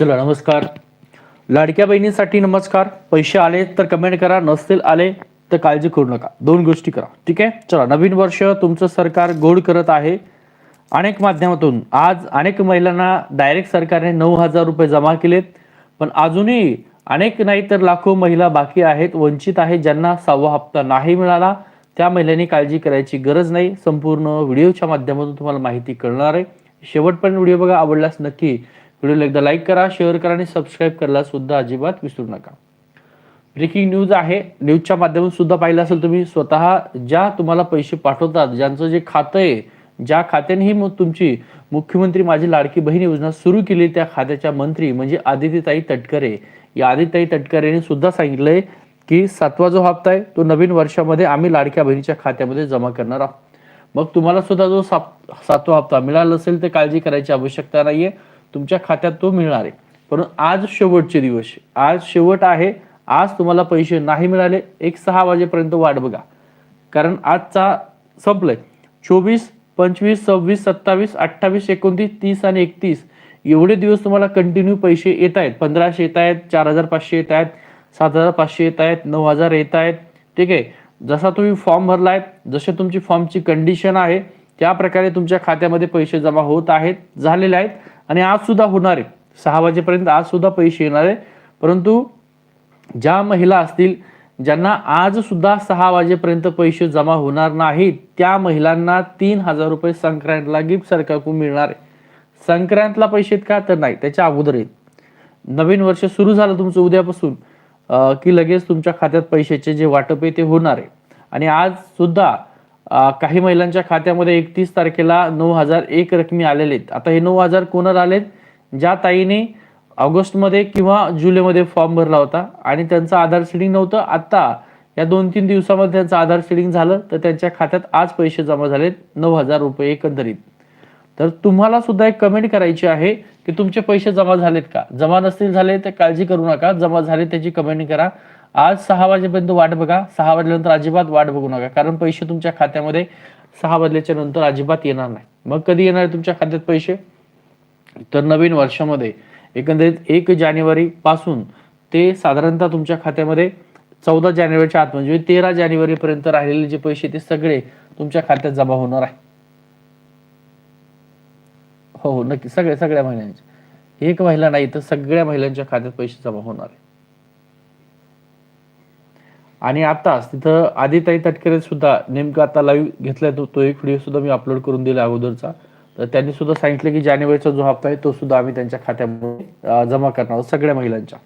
चला नमस्कार. लाडक्या बहिणींसाठी नमस्कार. पैसे आले तर कमेंट करा नसतील आले तर काळजी करू नका. दोन गोष्टी करा. ठीक आहे? चला नवीन वर्ष तुमचं सरकार गोड करत आहे. अनेक माध्यमातून आज अनेक महिलांना डायरेक्ट सरकारने नऊ हजार रुपये जमा केलेत. पण अजूनही अनेक नाही तर लाखो महिला बाकी आहेत वंचित आहेत ज्यांना सहावा हप्ता नाही मिळाला. त्या महिलांनी काळजी करायची गरज नाही. संपूर्ण व्हिडिओच्या माध्यमातून तुम्हाला माहिती कळणार आहे. शेवटपर्यंत व्हिडिओ बघा आवडल्यास नक्की व्हिडिओला एकदा लाईक करा शेअर करा आणि सबस्क्राईब करायला सुद्धा अजिबात विसरू नका. ब्रेकिंग न्यूज आहे. न्यूजच्या माध्यमातून सुद्धा पाहिलं असेल तुम्ही स्वतः ज्या तुम्हाला पैसे पाठवतात ज्यांचं जे खातं आहे ज्या खात्याने ही मग तुमची मुख्यमंत्री माझी लाडकी बहीण योजना सुरू केली त्या खात्याच्या मंत्री म्हणजे आदित्यताई तटकरे. या आदित्यताई तटकरेने सुद्धा सांगितलंय की सातवा जो हप्ता आहे तो नवीन वर्षामध्ये आम्ही लाडक्या बहिणीच्या खात्यामध्ये जमा करणार आहोत. मग तुम्हाला सुद्धा जो सात सातवा हप्ता मिळाला असेल तर काळजी करायची आवश्यकता नाहीये. तुमच्या खात्यात तो मिळणार आहे. परंतु आज शेवटचे दिवस आज शेवट आहे. आज तुम्हाला पैसे नाही मिळाले. एक सहा वाजेपर्यंत वाट बघा. कारण आजचा संपलंय. चोवीस पंचवीस सव्वीस सत्तावीस अठ्ठावीस एकोणतीस तीस आणि एकतीस एवढे दिवस तुम्हाला कंटिन्यू पैसे येत आहेत. पंधराशे येत आहेत चार हजार पाचशे येत आहेत सात हजार पाचशे येत आहेत नऊ हजार येत आहेत. ठीक आहे? जसा तुम्ही फॉर्म भरला आहे जसे तुमची फॉर्मची कंडिशन आहे त्या प्रकारे तुमच्या खात्यामध्ये पैसे जमा होत आहेत झालेले आहेत. आणि आज सुद्धा होणार आहे. सहा वाजेपर्यंत आज सुद्धा पैसे येणार आहे. परंतु ज्या महिला असतील ज्यांना आज सुद्धा सहा वाजेपर्यंत पैसे जमा होणार नाहीत त्या महिलांना तीन हजार रुपये संक्रांतला गिफ्ट सरकारकडून मिळणार आहे. संक्रांतला पैसे आहेत का? तर नाही. त्याच्या अगोदर येत नवीन वर्ष सुरू झालं तुमचं उद्यापासून की लगेच तुमच्या खात्यात पैशाचे जे वाटप आहे ते होणार आहे. आणि आज सुद्धा काही महिलांच्या खात्यामध्ये एकतीस तारखेला नऊ हजार एक रकमी आलेले आहेत. आता हे नऊ हजार कोणाला आलेत? ज्या ताईने ऑगस्टमध्ये किंवा जुलैमध्ये फॉर्म भरला होता आणि त्यांचं आधार सिडिंग नव्हतं आता या दोन तीन दिवसामध्ये त्यांचं आधार सिडिंग झालं तर त्यांच्या खात्यात आज पैसे जमा झालेत नऊ हजार रुपये एकंदरीत. तर तुम्हाला सुद्धा एक कमेंट करायची आहे की तुमचे पैसे जमा झालेत का? जमा नसतील झाले तर काळजी करू नका. जमा झाले त्याची कमेंट करा. आज सहा वाजेपर्यंत वाट बघा. सहा वाजल्यानंतर अजिबात वाट बघू नका. कारण पैसे तुमच्या खात्यामध्ये सहा वाजल्याच्या नंतर अजिबात येणार नाही. मग कधी येणार आहे तुमच्या खात्यात पैसे? तर नवीन वर्षामध्ये एकंदरीत एक जानेवारी पासून ते साधारणतः तुमच्या खात्यामध्ये चौदा जानेवारीच्या आत म्हणजे तेरा जानेवारीपर्यंत राहिलेले जे पैसे ते सगळे तुमच्या खात्यात जमा होणार आहे. हो हो नक्की. सगळ्या सगळ्या महिलांचे. एक महिला नाही तर सगळ्या महिलांच्या खात्यात पैसे जमा होणार आहे. आणि आताच तिथं आदिताई तटकरे सुद्धा नेमकं आता लाईव्ह घेतलाय तो तो एक व्हिडिओ सुद्धा मी अपलोड करून दिला अगोदरचा. तर त्यांनी सुद्धा सांगितलं की जानेवारीचा जो हप्ता आहे तो सुद्धा आम्ही त्यांच्या खात्यामध्ये जमा करणार आहोत सगळ्या महिलांच्या.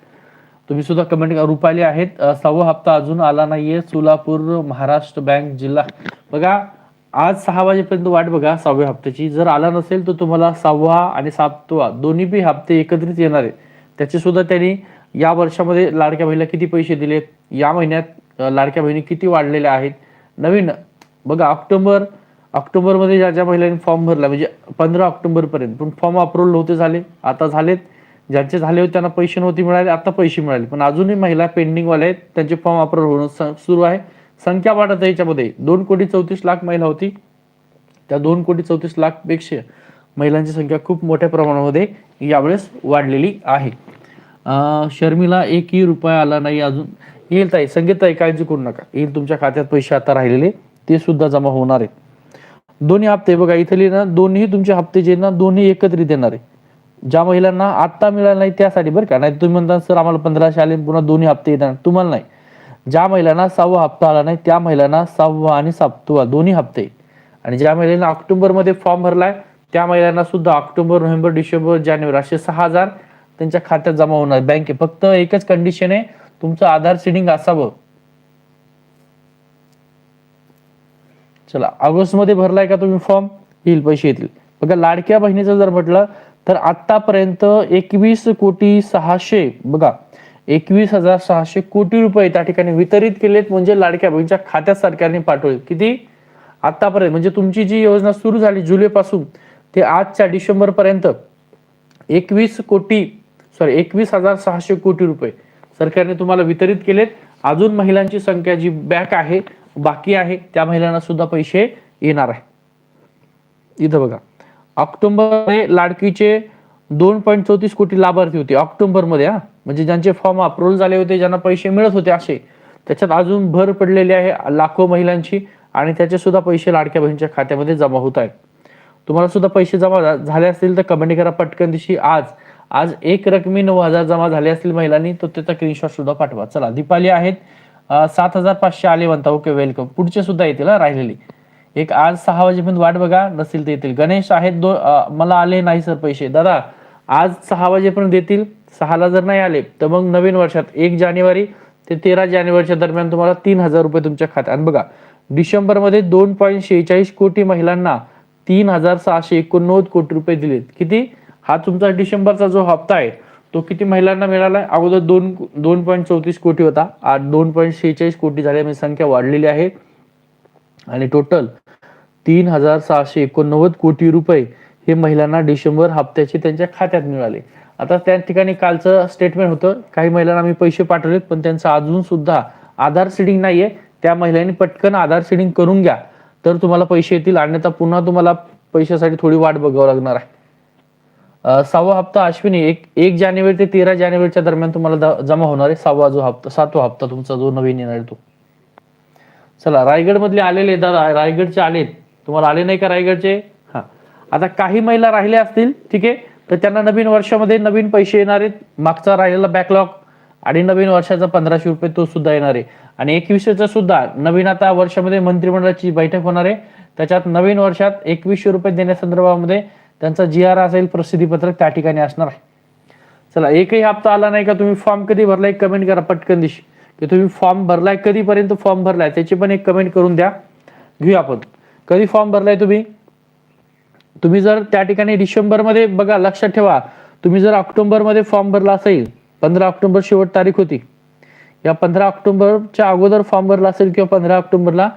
तुम्ही सुद्धा कमेंट रुपाली आहेत. सहावा हप्ता अजून आला नाहीये. सोलापूर महाराष्ट्र बँक जिल्हा. बघा आज सहा वाजेपर्यंत वाट बघा सहाव्या हप्त्याची. जर आला नसेल तर तुम्हाला सहावा आणि सातवा दोन्ही बी हप्ते एकत्रित येणार आहे त्याचे सुद्धा त्यांनी या वर्षामध्ये लाडक्या महिला किती पैसे दिलेत? या महिन्यात लाडक्या बहिणी किती वाढलेल्या आहेत. नवीन बघा ऑक्टोबर ऑक्टोबरमध्ये ज्या ज्या महिलांनी फॉर्म भरला म्हणजे पंधरा ऑक्टोबरपर्यंत पण फॉर्म अप्रुव्हल नव्हते झाले आता झालेत. ज्यांचे झाले होते त्यांना पैसे नव्हते मिळाले आता पैसे मिळाले. पण अजूनही महिला पेंडिंग वाले आहेत त्यांचे फॉर्म अप्रुव्हल होणं सुरू आहे. संख्या वाढत आहे याच्यामध्ये. दोन कोटी चौतीस लाख महिला होती. त्या दोन कोटी चौतीस लाखपेक्षा महिलांची संख्या खूप मोठ्या प्रमाणामध्ये यावेळेस वाढलेली आहे. शर्मिला एकही रुपया आला नाही अजून. येईल ताई संगीत ताई काळजी करू नका. येईल तुमच्या खात्यात पैसे आता राहिलेले ते सुद्धा जमा होणार आहेत. दोन्ही हप्ते बघा इथली ना दोन्ही तुमचे हप्ते जे ना दोन्ही एकत्रित येणार आहे. ज्या महिलांना आत्ता मिळाला नाही त्यासाठी बरं का नाही तुम्ही म्हणता सर आम्हाला पंधराशे आले पुन्हा दोन्ही हप्ते येणार. तुम्हाला नाही. ज्या महिलांना सहावा हप्ता आला नाही त्या महिलांना सहावा आणि सातवा दोन्ही हप्ते आणि ज्या महिलांना ऑक्टोबरमध्ये फॉर्म भरलाय त्या महिलांना सुद्धा ऑक्टोबर नोव्हेंबर डिसेंबर जानेवारी असे सहा हजार त्यांच्या खात्यात जमा होणार. बँके फक्त एकच कंडिशन आहे तुमचं आधार सिडिंग असावं. चला ऑगस्टमध्ये भरलाय का तुम्ही फॉर्म येईल पैसे येतील. बघा लाडक्या बहिणीचं जर म्हटलं तर आतापर्यंत एकवीस कोटी सहाशे बघा एकवीस हजार सहाशे कोटी रुपये त्या ठिकाणी वितरित केलेत म्हणजे लाडक्या बहिणीच्या खात्यात सरकारने पाठवले. किती? आतापर्यंत म्हणजे तुमची जी योजना सुरू झाली जुलै पासून ते आजच्या डिसेंबर पर्यंत एकवीस कोटी सॉरी एकवीस हजार सहाशे कोटी रुपये. सरकारने तुम्हाला वितरित केलेत. अजून महिलांची संख्या जी बॅक आहे बाकी आहे त्या महिलांना सुद्धा पैसे येणार आहे. इथं बघा. ऑक्टोबर लाडकीचे दोन पॉईंट चौतीस कोटी लाभार्थी होते ऑक्टोबरमध्ये हा. म्हणजे ज्यांचे फॉर्म अप्रुव्हल झाले होते ज्यांना पैसे मिळत होते असे. त्याच्यात अजून भर पडलेली आहे लाखो महिलांची आणि त्याचे सुद्धा पैसे लाडक्या बहिणीच्या खात्यामध्ये जमा होत आहेत. तुम्हाला सुद्धा पैसे जमा झाले असतील तर कमेंट करा. पटकन दिवशी आज आज एक रकमी नऊ हजार जमा झाले असतील महिलांनी तर त्याचा स्क्रीनशॉट सुद्धा पाठवा. चला दीपाली आहेत. सात हजार पाचशे आले म्हणता. ओके वेलकम पुढचे सुद्धा येतील राहिलेली. एक आज सहा वाजेपर्यंत वाट बघा नसेल तर येतील. गणेश आहेत दो मला आले नाही सर पैसे. दादा आज सहा वाजेपर्यंत येतील सहाला जर नाही आले तर मग नवीन वर्षात एक जानेवारी ते तेरा जानेवारीच्या दरम्यान तुम्हाला तीन हजार रुपये तुमच्या खात्यात. बघा डिसेंबरमध्ये दोन पॉईंट शेहेचाळीस कोटी महिलांना तीन हजार सहाशे एकोणनव्वद कोटी रुपये दिलेत. किती? हा तुमचा डिसेंबरचा जो हप्ता आहे तो किती महिलांना मिळाला आहे? अगोदर दोन दोन पॉईंट चौतीस कोटी होता. आज दोन पॉईंट शेहेचाळीस कोटी झाले म्हणजे संख्या वाढलेली आहे. आणि टोटल तीन हजार सहाशे एकोणनव्वद कोटी रुपये हे महिलांना डिसेंबर हप्त्याचे त्यांच्या खात्यात मिळाले. आता त्या ठिकाणी कालचं स्टेटमेंट होतं. काही महिलांना आम्ही पैसे पाठवलेत पण त्यांचं अजून सुद्धा आधार सीडिंग नाहीये. त्या महिलांनी पटकन आधार सीडिंग करून घ्या. तर तुम्हाला पैसे येतील. अन्यथा पुन्हा तुम्हाला पैशासाठी थोडी वाट बघावं लागणार आहे. सहावा हप्ता अश्विनी एक एक जानेवारी ते तेरा जानेवारीच्या दरम्यान तुम्हाला जमा होणार आहे. सहावा जो हप्ता सातवा हप्ता तुमचा जो नवीन येणार तो. चला रायगड मधले आलेले दादा रायगडचे आलेत. तुम्हाला आले नाही का रायगडचे? हा. आता काही महिला राहिल्या असतील ठीक आहे तर त्यांना नवीन वर्षामध्ये नवीन पैसे येणार आहेत. मागचा राहिलेला बॅकलॉग आणि नवीन वर्षाचा पंधराशे रुपये तो सुद्धा येणार आहे. आणि एकविसशेचा सुद्धा नवीन आता वर्षामध्ये मंत्रिमंडळाची बैठक होणार आहे. त्याच्यात नवीन वर्षात एकवीसशे रुपये देण्यासंदर्भामध्ये त्यांचा जी आर असेल प्रसिद्धीपत्रक त्या ठिकाणी असणार आहे. चला एकही हप्ता आला नाही का तुम्ही फॉर्म कधी भरलाय कमेंट करा पटकन दिशी. की तुम्ही फॉर्म भरलाय कधीपर्यंत फॉर्म भरलाय त्याची पण एक कमेंट करून द्या. घेऊया आपण. कधी फॉर्म भरलाय तुम्ही? तुम्ही जर त्या ठिकाणी डिसेंबरमध्ये बघा लक्षात ठेवा. तुम्ही जर ऑक्टोबरमध्ये फॉर्म भरला असेल पंधरा ऑक्टोबर शेवट तारीख होती. या पंधरा ऑक्टोबरच्या अगोदर फॉर्म भरला असेल किंवा पंधरा ऑक्टोबरला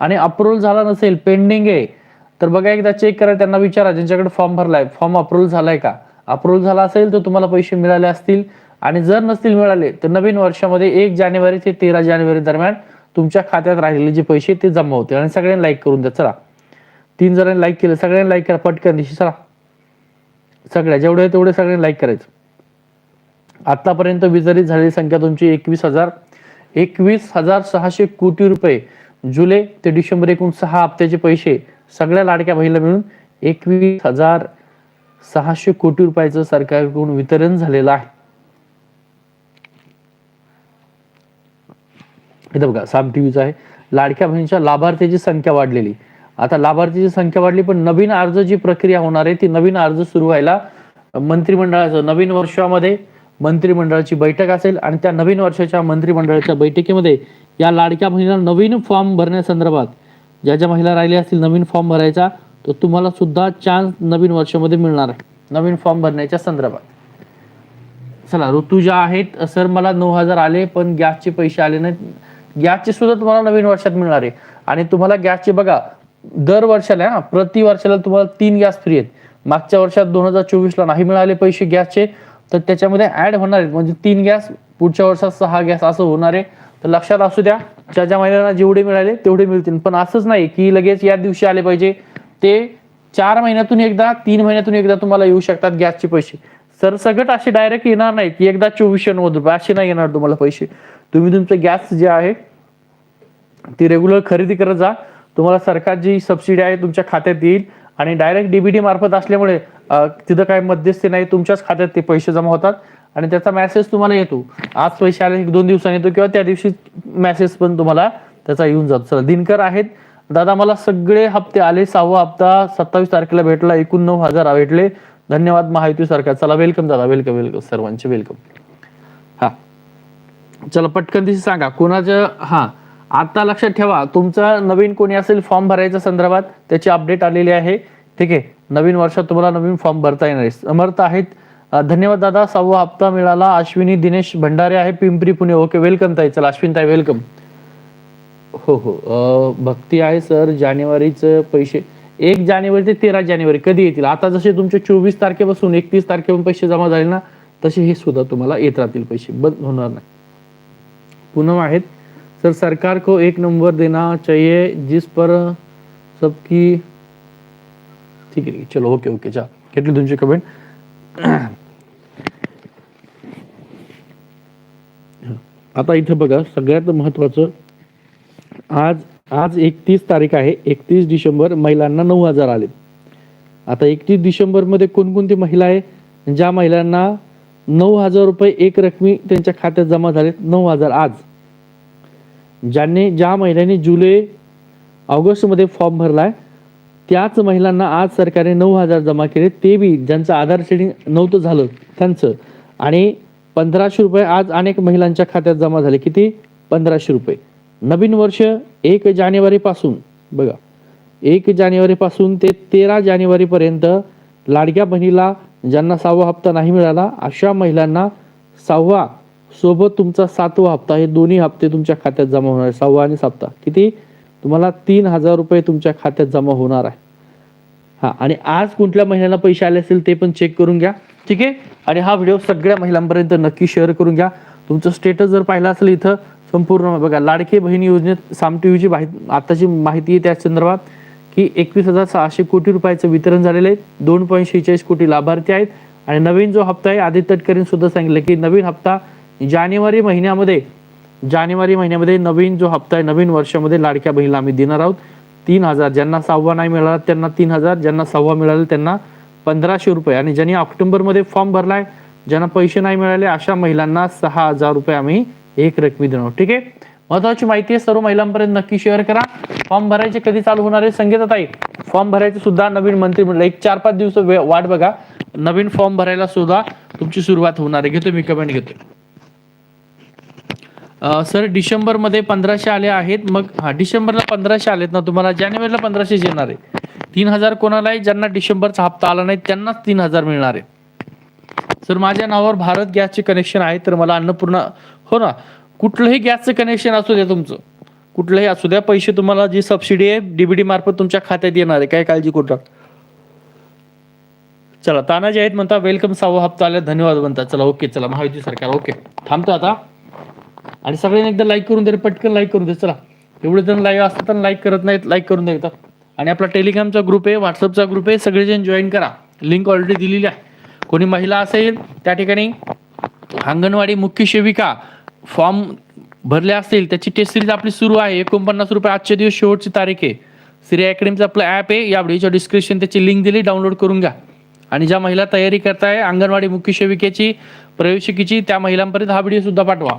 आणि अप्रुव्हल झाला नसेल पेंडिंग आहे तर बघा एकदा चेक करा त्यांना विचारा ज्यांच्याकडे फॉर्म भरलाय फॉर्म अप्रुव्हल झालाय का? अप्रूव्हल झाला असेल तर तुम्हाला पैसे मिळाले असतील. आणि जर नसतील मिळाले तर नवीन वर्षामध्ये एक जानेवारी ते तेरा जानेवारी दरम्यान तुमच्या खात्यात राहिलेले जे पैसे ते जमा होते आणि सगळ्यांनी लाईक करून द्या. चला. तीन जणांनी लाईक केलं. सगळ्यांनी लाईक करा पटकन दिशी. चला. सगळ्या जेवढे तेवढे सगळ्यांनी लाईक करायचं. आतापर्यंत वितरित झालेली संख्या तुमची एकवीस हजार. एकवीस हजार सहाशे कोटी रुपये. जुलै ते डिसेंबर एकूण सहा हप्त्याचे पैसे सगळ्या लाडक्या बहिणीला मिळून एकवीस हजार सहाशे कोटी रुपयाचं सरकारकडून वितरण झालेलं आहे. इथं बघा साम टीव्हीचं आहे. लाडक्या बहिणीच्या लाभार्थ्याची संख्या वाढलेली. आता लाभार्थीची संख्या वाढली पण नवीन अर्ज जी प्रक्रिया होणार आहे ती नवीन अर्ज सुरू व्हायला मंत्रिमंडळाचं नवीन वर्षामध्ये मंत्रिमंडळाची बैठक असेल आणि त्या नवीन वर्षाच्या मंत्रिमंडळाच्या बैठकीमध्ये या लाडक्या बहिणीला नवीन फॉर्म भरण्यासंदर्भात ज्या ज्या महिला राहिल्या असतील नवीन फॉर्म भरायचा तर तुम्हाला सुद्धा चान्स नवीन वर्षामध्ये मिळणार आहे. नवीन फॉर्म भरण्याच्या संदर्भात. चला ऋतुजा आहेत सर मला नऊ हजार आले पण गॅसचे पैसे आले नाहीत. गॅसचे सुद्धा तुम्हाला नवीन वर्षात मिळणार आहे. आणि तुम्हाला गॅसचे बघा दर वर्षाला प्रति वर्षाला तुम्हाला तीन गॅस फ्री आहेत. मागच्या वर्षात दोन हजार चोवीसला नाही मिळाले पैसे गॅसचे. तर त्याच्यामध्ये ऍड होणार आहेत. म्हणजे तीन गॅस पुढच्या वर्षात सहा गॅस असं होणार आहे. तर लक्षात असू द्या ज्या ज्या महिन्यांना जेवढे मिळाले तेवढे मिळतील. पण असंच नाही की लगेच या दिवशी आले पाहिजे. ते चार महिन्यातून एकदा तीन महिन्यातून एकदा तुम्हाला येऊ शकतात गॅसचे पैसे. सरसकट असे डायरेक्ट येणार नाही की एकदा चोवीसशे नव्वद रुपये असे नाही येणार तुम्हाला पैसे. तुम्ही तुमचं गॅस जे आहे ती रेग्युलर खरेदी करत जा. तुम्हाला सरकार जी सबसिडी आहे तुमच्या खात्यात येईल. आणि डायरेक्ट डीबीटी मार्फत असल्यामुळे तिथं काय मध्यस्थी नाही तुमच्याच खात्यात ते पैसे जमा होतात आणि त्याचा मेसेज तुम्हाला येतो. आज पैसे आले दोन दिवसांनी येतो किंवा त्या दिवशी मेसेज पण तुम्हाला त्याचा येऊन जातो. चला दिनकर आहेत. दादा मला सगळे हप्ते आले सहावा हप्ता सत्तावीस तारखेला भेटला एकूण नऊ हजार भेटले. धन्यवाद महायुती सरकार. चला वेलकम दादा वेलकम वेलकम सर्वांचे वेलकम हा. चला पटकन तिथे सांगा. कोणाचं? हा. आता लक्षात ठेवा तुमचा नवीन कोणी असेल फॉर्म भरायच्या संदर्भात त्याची अपडेट आलेली आहे. ठीक आहे? नवीन वर्षात तुम्हाला नवीन फॉर्म भरता येणार आहे. समर्थ आहेत. धन्यवाद दादा. सहावा हप्ता मिळाला. अश्विनी दिनेश भंडारे आहे. पिंपरी पुणे. ओके वेलकम ताई. चला अश्विन ताई वेलकम. हो हो. भक्ती आहे सर. जानेवारीचं पैसे. एक जानेवारी ते तेरा जानेवारी कधी येतील? आता जसे तुमचे चोवीस तारखेपासून एकतीस तारखेपासून पैसे जमा झाले ना तसे हे सुद्धा तुम्हाला येत राहतील पैसे. बंद होणार नाही. पुनम आहेत. सर सरकार को एक नंबर देना चाहिए जिस पर सबकी ठीक आहे चलो ओके ओके चा घेतली तुमची कमेंट. आता इथं बघा सगळ्यात महत्वाचं आज आज एकतीस तारीख आहे एकतीस डिसेंबर महिलांना नऊ हजार आले. आता एकतीस डिसेंबरमध्ये कोणकोणती महिला आहे? ज्या महिलांना नऊ हजार रुपये एक रकमी त्यांच्या खात्यात जमा झालेत नऊ हजार आज. ज्यांनी ज्या महिलांनी जुलै ऑगस्टमध्ये फॉर्म भरलाय त्याच महिलांना आज सरकारने नऊ हजार जमा केले ते बी ज्यांचं आधार सेटिंग नव्हतं झालं त्यांचं. आणि पंधराशे रुपये आज अनेक महिलांच्या खात्यात जमा झाले. किती? पंधराशे रुपये. नवीन वर्ष एक जानेवारीपासून. बघा. एक जानेवारीपासून ते तेरा जानेवारीपर्यंत लाडक्या बहिणीला ज्यांना सहावा हप्ता नाही मिळाला अशा महिलांना सहावा सोबत तुमचा सातवा हप्ता हे दोन्ही हप्ते तुमच्या खात्यात जमा होणार सहावा आणि सातवा. किती? तुम्हाला तीन हजार रुपये तुमच्या खात्यात जमा होणार आहे. हा आणि आज कुठल्या महिन्याला पैसे आले असेल ते पण चेक करून घ्या. ठीक आहे? आणि हा व्हिडिओ सगळ्या महिलांपर्यंत नक्की शेअर करून घ्या. तुमचं स्टेटस जर पाहिलं असेल इथं संपूर्ण बघा लाडके बहिणी योजनेत साम टीव्हीची माहिती आताची माहिती आहे त्या संदर्भात की एकवीस हजार सहाशे कोटी रुपयाचं वितरण झालेलं आहे. दोन पॉईंट शेहेचाळीस कोटी लाभार्थी आहेत. आणि नवीन जो हप्ता आहे आदित्य तटकरेंनी सुद्धा सांगितलं की नवीन हप्ता जानेवारी महिन्यामध्ये जानेवारी महिन्यामध्ये नवीन जो हप्ता आहे नवीन वर्षामध्ये लाडक्या बहिणीला आम्ही देणार आहोत. तीन हजार ज्यांना सहावा नाही मिळाला त्यांना तीन हजार ज्यांना सहावा मिळाला त्यांना पंधराशे रुपये. आणि ज्यांनी ऑक्टोबरमध्ये फॉर्म भरलाय ज्यांना पैसे नाही मिळाले अशा महिलांना सहा हजार रुपये आम्ही एक रकमी देणार आहोत. ठीक आहे? महत्वाची माहिती आहे सर्व महिलांपर्यंत नक्की शेअर करा. फॉर्म भरायचे कधी चालू होणार आहे संगीताताई फॉर्म भरायचे सुद्धा नवीन मंत्रिमंडळ एक चार पाच दिवस वाट बघा. नवीन फॉर्म भरायला सुद्धा तुमची सुरुवात होणार आहे. घेतो मी कमेंट घेतो. सर डिसेंबरमध्ये पंधराशे आले आहेत. मग हा डिसेंबरला पंधराशे आलेत ना तुम्हाला जानेवारीला पंधराशे येणार आहे. तीन हजार कोणाला आहे ज्यांना डिसेंबरचा हप्ता आला नाही त्यांनाच तीन हजार मिळणार आहे. सर माझ्या नावावर भारत गॅसचे कनेक्शन आहे तर मला अन्नपूर्णा हो ना कुठलंही गॅसचं कनेक्शन असू द्या तुमचं. कुठलंही असू द्या पैसे तुम्हाला जी सबसिडी आहे डीबीडी मार्फत तुमच्या खात्यात येणार आहे काय काळजी करू चला तानाजी आहेत म्हणता वेलकम सहावा हप्ता आल्या धन्यवाद म्हणता. चला ओके चला महायुती सरकार ओके थांबतो आता. आणि सगळ्यांनी एकदा लाईक करून दे पटकन लाईक करून दे चला. एवढे जण लाईव्ह असतात आणि लाईक करत नाहीत लाईक करून दे एकदा. आणि आपला टेलिग्रामचा ग्रुप आहे व्हॉट्सअपचा ग्रुप आहे सगळेजण जॉईन करा. लिंक ऑलरेडी दिलेली आहे. कोणी महिला असेल त्या ठिकाणी अंगणवाडी मुख्य सेविका फॉर्म भरले असतील त्याची टेस्ट सिरीज आपली सुरू आहे. एकोणपन्नास रुपये आजच्या दिवस शेवटची तारीख आहे. सिरी अकॅडमीचं आपलं ॲप आहे. या व्हिडिओच्या डिस्क्रिप्शन त्याची लिंक दिली डाउनलोड करून घ्या. आणि ज्या महिला तयारी करताय अंगणवाडी मुख्य सेविकेची प्रवेशिकेची त्या महिलांपर्यंत हा व्हिडिओ सुद्धा पाठवा.